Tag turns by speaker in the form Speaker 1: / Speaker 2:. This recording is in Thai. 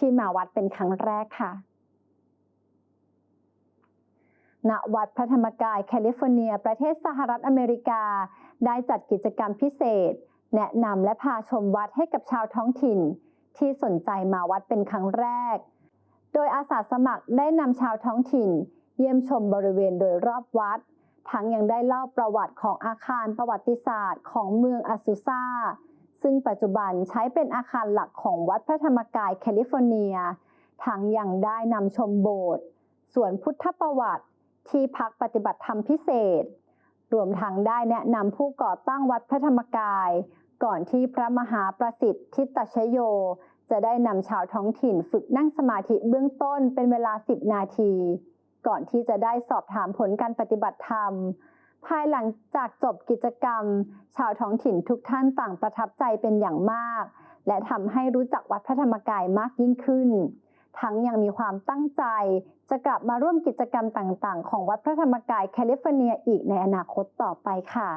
Speaker 1: ที่มาวัดเป็นครั้งแรกค่ะ ณ วัดพระธรรมกายแคลิฟอร์เนีย ประเทศสหรัฐอเมริกา ได้จัดกิจกรรมพิเศษ แนะนำและพาชมวัดให้กับชาวท้องถิ่น ที่สนใจมาวัดเป็นครั้งแรก โดยอาสาสมัครได้นำชาวท้องถิ่น เยี่ยมชมบริเวณโดยรอบวัด ทั้งยังได้เล่าประวัติของอาคารประวัติศาสตร์ ของเมืองอาซูซา ซึ่งปัจจุบันใช้เป็นอาคารหลักของวัดพระธรรมกายแคลิฟอร์เนียทั้งยังได้นำชมโบสถ์สวนพุทธประวัติ ที่พักปฏิบัติธรรมพิเศษ รวมทั้งได้แนะนำผู้ก่อตั้งวัดพระธรรมกาย ก่อนที่พระมหาประสิทธิ์ทิตชโย จะได้นำชาวท้องถิ่นฝึกนั่งสมาธิเบื้องต้นเป็นเวลา 10 นาที ก่อนที่จะได้สอบถามผลการปฏิบัติธรรม ภายหลังจากจบกิจกรรม ชาวท้องถิ่นทุกท่านต่างประทับใจเป็นอย่างมาก และทำให้รู้จักวัดพระธรรมกายมากยิ่งขึ้น ทั้งยังมีความตั้งใจ จะกลับมาร่วมกิจกรรมต่างๆ ของวัดพระธรรมกายแคลิฟอร์เนียอีกในอนาคตต่อไปค่ะ